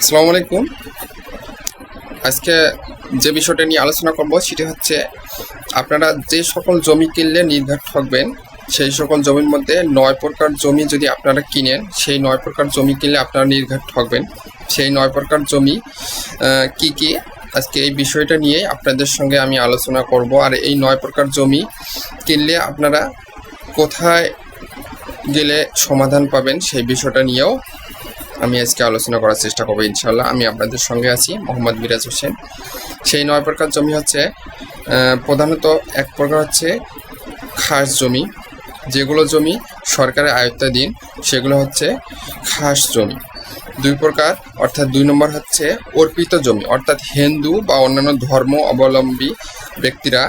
আসসালামু আলাইকুম। আজকে যে বিষয়টা নিয়ে আলোচনা করব সেটি হচ্ছে, আপনারা যে সকল জমি কিনলে নির্ঘাত ঠকবেন সেই সকল জমির মধ্যে নয় প্রকার জমি যদি আপনারা কিনেন, সেই নয় প্রকার জমি কিনলে আপনারা নির্ঘাত ঠকবেন সেই নয় প্রকার জমি কি কি? আজকে এই বিষয়টা নিয়ে আপনাদের সঙ্গে আমি আলোচনা করব। আর এই নয় প্রকার জমি কিনলে আপনারা কোথায় গেলে সমাধান পাবেন সেই বিষয়টা নিয়েও আমি আজকে আলোচনা করার চেষ্টা করব ইনশাল্লাহ আমি আপনাদের সঙ্গে আছি, মোহাম্মদ মিরাজ হোসেন। সেই নয় প্রকার জমি হচ্ছে প্রধানত এক প্রকার হচ্ছে খাস জমি। যেগুলো জমি সরকারের আয়ত্তাধীন, সেগুলো হচ্ছে খাস জমি। দুই প্রকার, অর্থাৎ দুই নম্বর হচ্ছে অর্পিত জমি, অর্থাৎ হিন্দু বা অন্যান্য ধর্ম অবলম্বী ব্যক্তিরা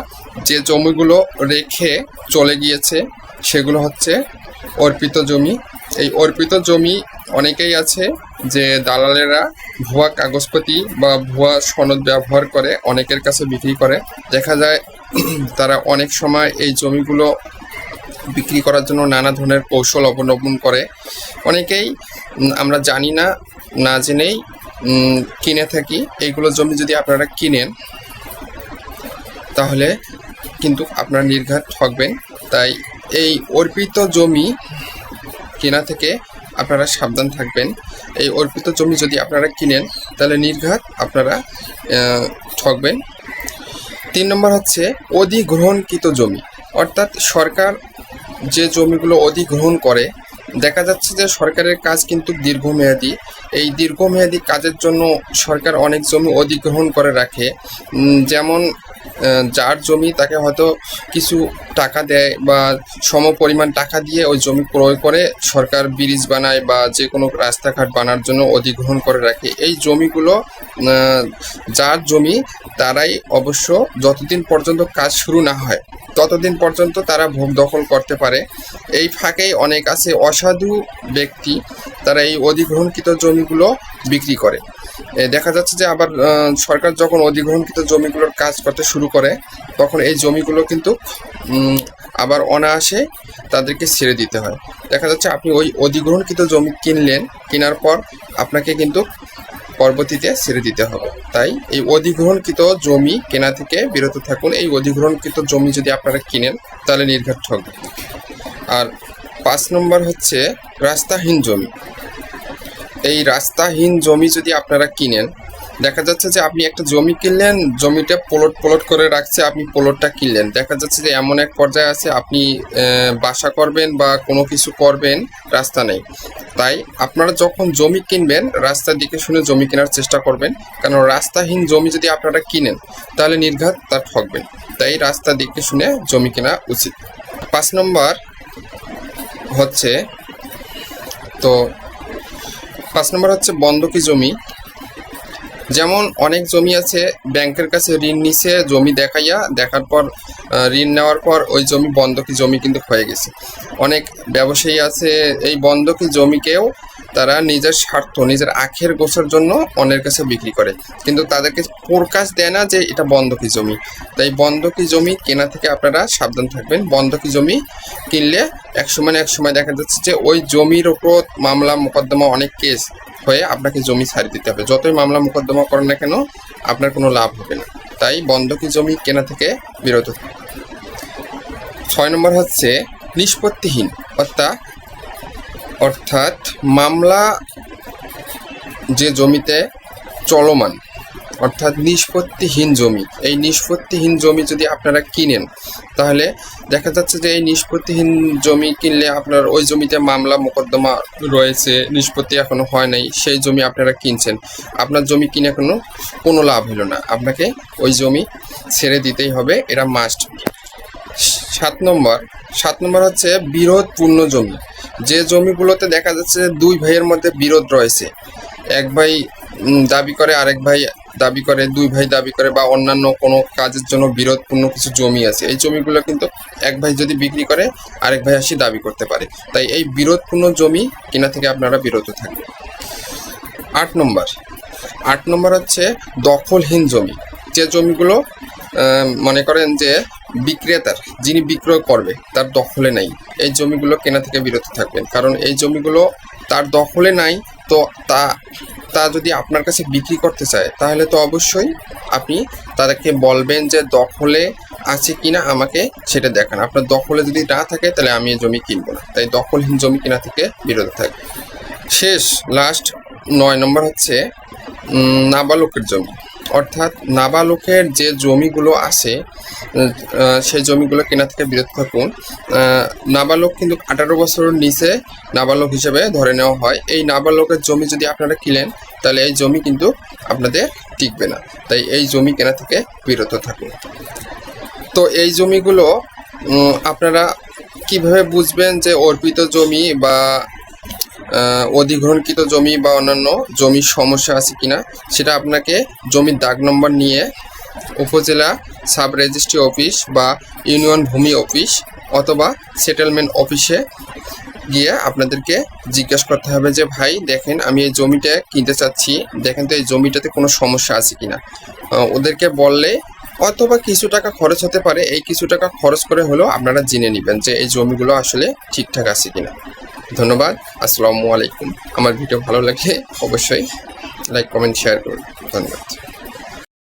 যে জমিগুলো রেখে চলে গিয়েছে, সেগুলো হচ্ছে অর্পিত জমি। এই অর্পিত জমি অনেকেই আছে যে দালালেরা ভুয়া কাগজপত্র বা ভুয়া সনদ ব্যবহার করে, অনেকের কাছে বিক্রি করে। দেখা যায় তারা অনেক সময় এই জমিগুলো বিক্রি করার জন্য নানা ধরনের কৌশল অবলম্বন করে। অনেকেই আমরা জানি না না জেনেই কিনে থাকি। এইগুলো জমি যদি আপনারা কিনেন, তাহলে কিন্তু আপনারা নির্ঘাত ঠকবেন। তাই এই অর্পিত জমি কেনা থেকে আপনারা সাবধান থাকবেন। এই অর্পিত জমি যদি আপনারা কিনেন, তাহলে নির্ঘাত আপনারা ঠকবেন। তিন নম্বর হচ্ছে অধিগ্রহণকৃত জমি। অর্থাৎ সরকার যে জমিগুলো অধিগ্রহণ করে, দেখা যাচ্ছে যে সরকারের কাজ কিন্তু দীর্ঘমেয়াদী। এই দীর্ঘমেয়াদী কাজের জন্য সরকার অনেক জমি অধিগ্রহণ করে রাখে। যেমন যার জমি তাকে হয়তো কিছু টাকা দেয় বা সম পরিমাণ টাকা দিয়ে ওই জমি ক্রয় করে সরকার ব্রিজ বানায় বা যে কোনো রাস্তাঘাট বানার জন্য অধিগ্রহণ করে রাখে। এই জমিগুলো যার জমি তারাই অবশ্য যতদিন পর্যন্ত কাজ শুরু না হয়, ততদিন পর্যন্ত তারা ভোগ দখল করতে পারে। এই ফাঁকেই অনেক আছে অসাধু ব্যক্তি তারা এই অধিগ্রহণকৃত জমিগুলো বিক্রি করে। দেখা যাচ্ছে যে আবার সরকার যখন অধিগ্রহণকৃত জমিগুলোর কাজ করতে শুরু করে, তখন এই জমিগুলো কিন্তু আবার অনায়াসে তাদেরকে ছেড়ে দিতে হয়। দেখা যাচ্ছে আপনি ওই অধিগ্রহণকৃত জমি কিনলেন, কেনার পর আপনাকে কিন্তু পরবর্তীতে ছেড়ে দিতে হবে। তাই এই অধিগ্রহণকৃত জমি কেনা থেকে বিরত থাকুন। এই অধিগ্রহণকৃত জমি যদি আপনারা কিনেন, তাহলে নির্ঘাত ঠকবে। আর পাঁচ নম্বর হচ্ছে রাস্তাহীন জমি। এই রাস্তাহীন জমি যদি আপনারা কিনেন, দেখা যাচ্ছে যে আপনি একটা জমি কিনলেন, জমিটা প্লট প্লট করে রাখছে, আপনি প্লটটা কিনলেন। দেখা যাচ্ছে যে এমন এক পর্যায়ে আছে, আপনি বাসা করবেন বা কোনো কিছু করবেন, রাস্তা নেই। তাই আপনারা যখন জমি কিনবেন, রাস্তার দিকে শুনে জমি কেনার চেষ্টা করবেন। কারণ রাস্তাহীন জমি যদি আপনারা কিনেন, তাহলে নির্ঘাত তা ঠকবেন তাই রাস্তার দিকে শুনে জমি কেনা উচিত। পাঁচ নম্বর হচ্ছে, তো পাঁচ নম্বর হচ্ছে বন্ধকি জমি। যেমন অনেক জমি আছে, ব্যাংকের কাছে ঋণ নিছে, জমি দেখাইয়া, দেখার পর ঋণ নেওয়ার পর ওই জমি বন্ধকি জমি কিন্তু হয়ে গেছে। অনেক ব্যবসায়ী আছে, এই বন্ধকি জমিকেও তারা নিজের স্বার্থ, নিজের আখের গোছের জন্য অন্যের কাছে বিক্রি করে। কিন্তু তাদেরকে প্রকাশ দেয় না যে এটা বন্ধকি জমি। তাই বন্ধকি জমি কেনা থেকে আপনারা সাবধান থাকবেন। বন্ধকি জমি কিনলে এক সময় এক সময় দেখা যাচ্ছে যে ওই জমির ওপর মামলা মোকদ্দমা অনেক কেস হয়ে আপনাকে জমি ছাড়ি দিতে হবে। যতই মামলা মোকদ্দমা করেন না কেন, আপনার কোনো লাভ হবে না। তাই বন্ধকি জমি কেনা থেকে বিরত। ছয় নম্বর হচ্ছে নিষ্পত্তিহীন, অর্থাৎ অর্থাৎ মামলা যে জমিতে চলমান, অর্থাৎ নিষ্পত্তিহীন জমি, এই নিষ্পত্তিহীন জমি যদি আপনারা কিনেন, তাহলে দেখা যাচ্ছে যে এই নিষ্পত্তিহীন জমি কিনলে আপনার ওই জমিতে মামলা, মোকদ্দমা রয়েছে, নিষ্পত্তি এখনও হয় নাই, সেই জমি আপনারা কিনছেন। আপনার জমি কিনে কোনো কোনো লাভ হলো না। আপনাকে ওই জমি ছেড়ে দিতেই হবে এটা মাস্ট সাত নম্বর সাত নম্বর হচ্ছে বিরোধপূর্ণ জমি। যে জমিগুলোতে দেখা যাচ্ছে দুই ভাইয়ের মধ্যে বিরোধ রয়েছে। এক ভাই দাবি করে, আরেক ভাই দাবি করে, দুই ভাই দাবি করে বা অন্যান্য কোনো কাজের জন্য বিরোধপূর্ণ কিছু জমি আছে। এই জমিগুলো কিন্তু এক ভাই যদি বিক্রি করে, আরেক ভাই আসি দাবি করতে পারে। তাই এই বিরোধপূর্ণ জমি কেনা থেকে আপনারা বিরত থাকবেন। আট নম্বর। আট নম্বর হচ্ছে দখলহীন জমি। যে জমিগুলো মনে করেন যে বিক্রেতার, যিনি বিক্রয় করবে, তার দখলে নাই। এই জমিগুলো কেনা থেকে বিরত থাকবেন। কারণ এই জমিগুলো তার দখলে নাই, তো তা তা যদি আপনার কাছে বিক্রি করতে চায়, তাহলে তো অবশ্যই আপনি তাদেরকে বলবেন যে দখলে আছে কিনা, আমাকে সেটা দেখান। আপনার দখলে যদি না থাকে, তাহলে আমি এই জমি কিনবো না। তাই দখলহীন জমি কেনা থেকে বিরত থাকবে শেষ লাস্ট নয় নম্বর হচ্ছে নাবালকের জমি। অর্থাৎ নাবালকের যে জমিগুলো আছে সেই জমিগুলো কেনা থেকে বিরত থাকুন। নাবালক কিন্তু আঠারো বছরের নিচে নাবালক হিসেবে ধরে নেওয়া হয়। এই নাবালকের জমি যদি আপনারা কিনেন, তাহলে এই জমি কিন্তু আপনাদের টিকবে না। তাই এই জমি কেনা থেকে বিরত থাকুন। তো এই জমিগুলো আপনারা কীভাবে বুঝবেন যে অর্পিত জমি বা অধিগ্রহণকৃত জমি বা অন্যান্য জমির সমস্যা আছে কিনা, সেটা আপনাকে জমির দাগ নম্বর নিয়ে উপজেলা সাব রেজিস্ট্রি অফিস বা ইউনিয়ন ভূমি অফিস অথবা সেটেলমেন্ট অফিসে গিয়ে আপনাদেরকে জিজ্ঞেস করতে হবে যে, ভাই, দেখেন, আমি এই জমিটা কিনতে চাচ্ছি। দেখেন তো, এই জমিটাতে কোনো সমস্যা আছে কিনা? ওদেরকে বললে, অথবা কিছু টাকা খরচ হতে পারে। এই কিছু টাকা খরচ করে হলেও আপনারা জেনে নেবেন যে, এই জমিগুলো আসলে ঠিকঠাক আছে কিনা। ধন্যবাদ আসসালামু আলাইকুম। আমার ভিডিও ভালো লাগলে অবশ্যই লাইক কমেন্ট শেয়ার করুন। ধন্যবাদ।